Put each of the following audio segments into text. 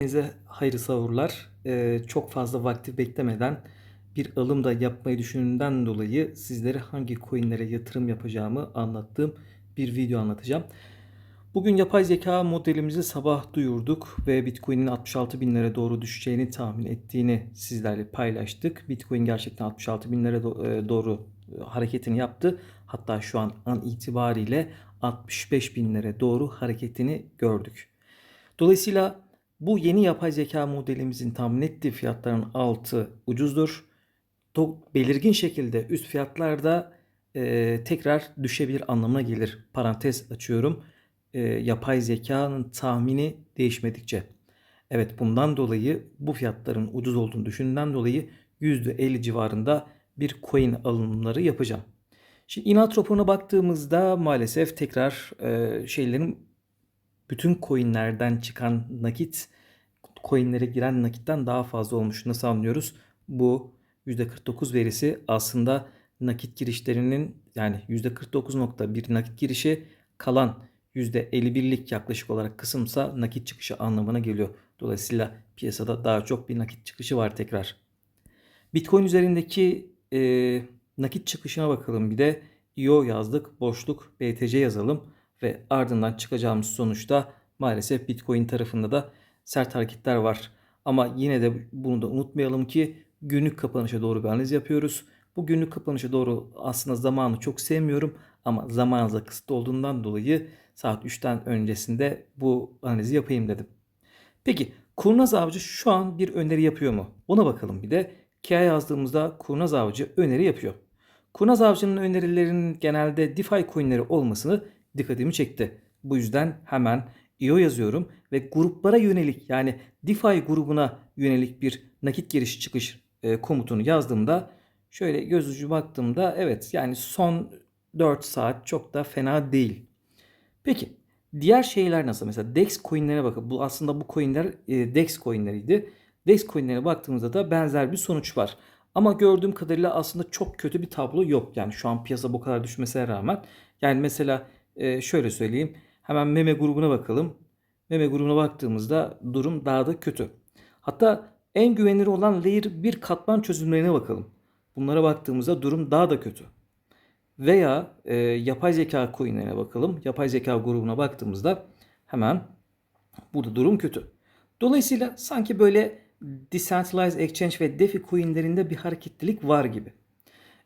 Hepinize hayırlı sahurlar. Ee, çok fazla vakti beklemeden bir alım da yapmayı düşündüğümden dolayı sizlere hangi coinlere yatırım yapacağımı anlattığım bir video anlatacağım. Bugün yapay zeka modelimizi sabah duyurduk ve Bitcoin'in 66 binlere doğru düşeceğini tahmin ettiğini sizlerle paylaştık. Bitcoin gerçekten 66 binlere e, doğru e, hareketini yaptı. Hatta şu an an itibariyle 65 binlere doğru hareketini gördük. Dolayısıyla bu yeni yapay zeka modelimizin tahmin ettiği fiyatların altı ucuzdur. Çok belirgin şekilde üst fiyatlarda e, tekrar düşebilir anlamına gelir. Parantez açıyorum. E, yapay zekanın tahmini değişmedikçe. Evet bundan dolayı bu fiyatların ucuz olduğunu düşündüğümden dolayı %50 civarında bir coin alımları yapacağım. Şimdi inat raporuna baktığımızda maalesef tekrar e, şeylerin bütün coinlerden çıkan nakit coinlere giren nakitten daha fazla olmuş. Nasıl anlıyoruz? Bu %49 verisi aslında nakit girişlerinin yani %49.1 nakit girişi kalan %51'lik yaklaşık olarak kısımsa nakit çıkışı anlamına geliyor. Dolayısıyla piyasada daha çok bir nakit çıkışı var tekrar. Bitcoin üzerindeki e, nakit çıkışına bakalım bir de IO yazdık, boşluk BTC yazalım ve ardından çıkacağımız sonuçta maalesef Bitcoin tarafında da sert hareketler var. Ama yine de bunu da unutmayalım ki günlük kapanışa doğru bir analiz yapıyoruz. Bu günlük kapanışa doğru aslında zamanı çok sevmiyorum ama zamanınıza kısıtlı olduğundan dolayı saat 3'ten öncesinde bu analizi yapayım dedim. Peki kurnaz avcı şu an bir öneri yapıyor mu? Ona bakalım bir de. KIA yazdığımızda kurnaz avcı öneri yapıyor. Kurnaz avcının önerilerinin genelde DeFi coinleri olmasını dikkatimi çekti. Bu yüzden hemen IO yazıyorum ve gruplara yönelik yani DeFi grubuna yönelik bir nakit giriş çıkış e, komutunu yazdığımda şöyle göz ucu baktığımda evet yani son 4 saat çok da fena değil. Peki diğer şeyler nasıl? Mesela DEX coinlere bakın. Bu aslında bu coinler e, DEX coinleriydi. DEX coinlere baktığımızda da benzer bir sonuç var. Ama gördüğüm kadarıyla aslında çok kötü bir tablo yok. Yani şu an piyasa bu kadar düşmesine rağmen. Yani mesela e, şöyle söyleyeyim. Hemen meme grubuna bakalım. Meme grubuna baktığımızda durum daha da kötü. Hatta en güvenilir olan layer 1 katman çözümlerine bakalım. Bunlara baktığımızda durum daha da kötü. Veya e, yapay zeka coinlerine bakalım. Yapay zeka grubuna baktığımızda hemen burada durum kötü. Dolayısıyla sanki böyle Decentralized Exchange ve DeFi coinlerinde bir hareketlilik var gibi.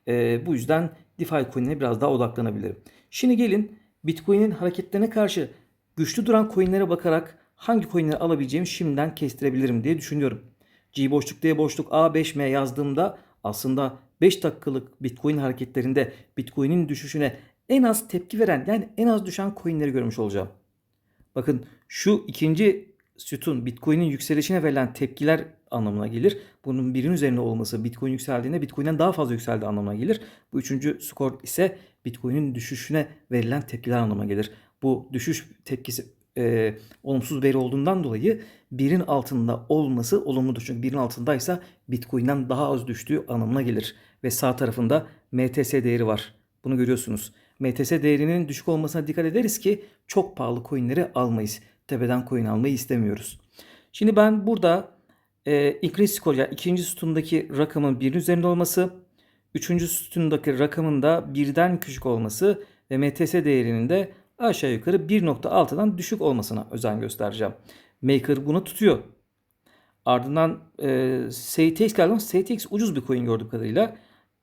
E, bu yüzden DeFi coin'e biraz daha odaklanabilirim. Şimdi gelin Bitcoin'in hareketlerine karşı güçlü duran coin'lere bakarak hangi coin'leri alabileceğimi şimdiden kestirebilirim diye düşünüyorum. G boşluk D boşluk A5M yazdığımda aslında 5 dakikalık Bitcoin hareketlerinde Bitcoin'in düşüşüne en az tepki veren yani en az düşen coin'leri görmüş olacağım. Bakın şu ikinci sütun Bitcoin'in yükselişine verilen tepkiler anlamına gelir. Bunun birin üzerinde olması Bitcoin yükseldiğinde Bitcoin'den daha fazla yükseldiği anlamına gelir. Bu üçüncü skor ise Bitcoin'in düşüşüne verilen tepkiler anlamına gelir. Bu düşüş tepkisi e, olumsuz veri olduğundan dolayı birin altında olması olumludur. Çünkü birin altındaysa Bitcoin'den daha az düştüğü anlamına gelir. Ve sağ tarafında MTS değeri var. Bunu görüyorsunuz. MTS değerinin düşük olmasına dikkat ederiz ki çok pahalı coinleri almayız. Tepeden coin almayı istemiyoruz. Şimdi ben burada e, increase score yani ikinci sütundaki rakamın birin üzerinde olması, üçüncü sütundaki rakamın da birden küçük olması ve MTS değerinin de aşağı yukarı 1.6'dan düşük olmasına özen göstereceğim. Maker bunu tutuyor. Ardından e, STX geldi STX ucuz bir coin gördüğüm kadarıyla.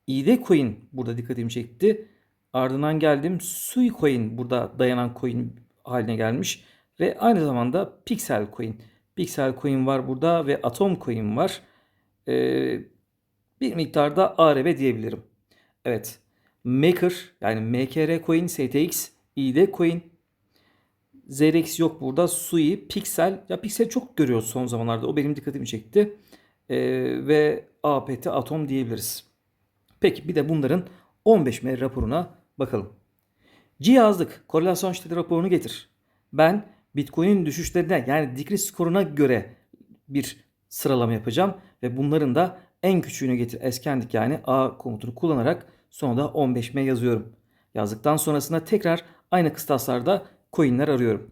ID coin burada dikkatimi çekti. Ardından geldim Sui coin burada dayanan coin haline gelmiş. Ve aynı zamanda Pixel coin. Pixel coin var burada ve Atom coin var. Ee, bir miktarda ARB diyebilirim. Evet. Maker yani MKR coin, STX, ID coin. ZRX yok burada. Sui, Pixel. Ya Pixel çok görüyoruz son zamanlarda. O benim dikkatimi çekti. Ee, ve APT Atom diyebiliriz. Peki bir de bunların 15M raporuna bakalım. G yazdık. Korelasyon şiddeti raporunu getir. Ben Bitcoin'in düşüşlerine yani decrease skoruna göre bir sıralama yapacağım. Ve bunların da en küçüğünü getir eskendik yani A komutunu kullanarak sonra da 15M yazıyorum. Yazdıktan sonrasında tekrar aynı kıstaslarda coinler arıyorum.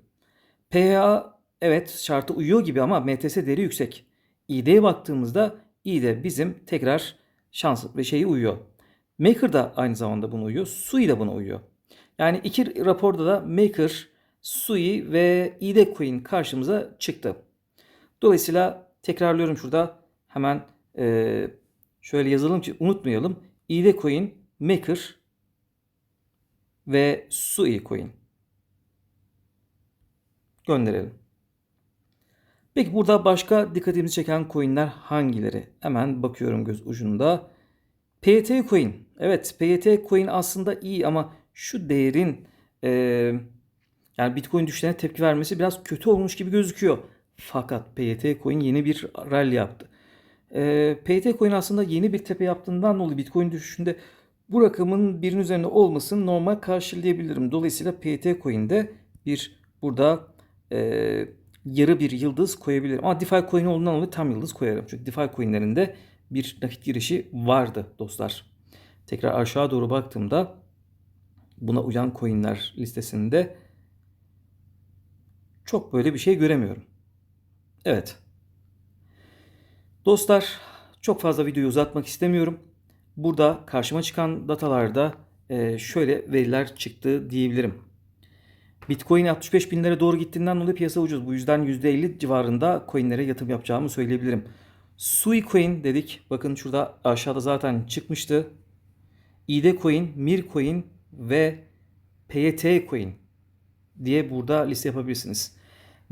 PHA evet şartı uyuyor gibi ama MTS değeri yüksek. İD'ye baktığımızda İD bizim tekrar şans ve şeyi uyuyor. Maker da aynı zamanda buna uyuyor. Sui de buna uyuyor. Yani iki raporda da Maker, Sui ve ID coin karşımıza çıktı. Dolayısıyla tekrarlıyorum şurada hemen eee, şöyle yazalım ki unutmayalım. ID coin, Maker ve Sui coin. Gönderelim. Peki burada başka dikkatimizi çeken coinler hangileri? Hemen bakıyorum göz ucunda. PYT coin. Evet PYT coin aslında iyi ama şu değerin e, yani Bitcoin düşüşlerine tepki vermesi biraz kötü olmuş gibi gözüküyor. Fakat PYT coin yeni bir rally yaptı. E, PYT coin aslında yeni bir tepe yaptığından dolayı Bitcoin düşüşünde bu rakamın birin üzerinde olmasını normal karşılayabilirim. Dolayısıyla PYT coin'de bir burada e, yarı bir yıldız koyabilirim. Ama DeFi coin olduğundan dolayı tam yıldız koyarım. Çünkü DeFi coinlerinde bir nakit girişi vardı dostlar. Tekrar aşağı doğru baktığımda buna uyan coinler listesinde çok böyle bir şey göremiyorum. Evet. Dostlar çok fazla videoyu uzatmak istemiyorum. Burada karşıma çıkan datalarda e, şöyle veriler çıktı diyebilirim. Bitcoin 65 binlere doğru gittiğinden dolayı piyasa ucuz. Bu yüzden %50 civarında coinlere yatırım yapacağımı söyleyebilirim. Sui Coin dedik. Bakın şurada aşağıda zaten çıkmıştı. ID Coin, Mir Coin ve PYT Coin diye burada liste yapabilirsiniz.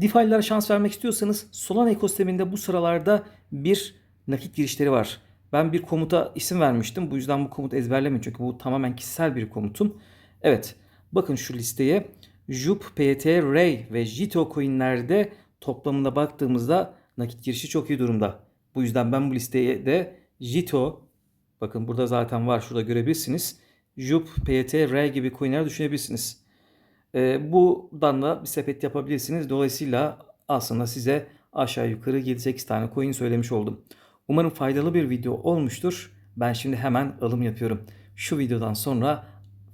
DeFi'lere şans vermek istiyorsanız Solana ekosisteminde bu sıralarda bir nakit girişleri var. Ben bir komuta isim vermiştim. Bu yüzden bu komutu ezberlemeyin çünkü bu tamamen kişisel bir komutum. Evet bakın şu listeye Jup, PYT, Ray ve Jito coinlerde toplamına baktığımızda nakit girişi çok iyi durumda. Bu yüzden ben bu listeye de Jito bakın burada zaten var şurada görebilirsiniz. Jup, PYT, Ray gibi coinler düşünebilirsiniz. E, buradan da bir sepet yapabilirsiniz. Dolayısıyla aslında size aşağı yukarı 7-8 tane coin söylemiş oldum. Umarım faydalı bir video olmuştur. Ben şimdi hemen alım yapıyorum. Şu videodan sonra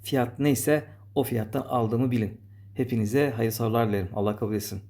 fiyat neyse o fiyattan aldığımı bilin. Hepinize hayırlı dilerim. Allah kabul etsin.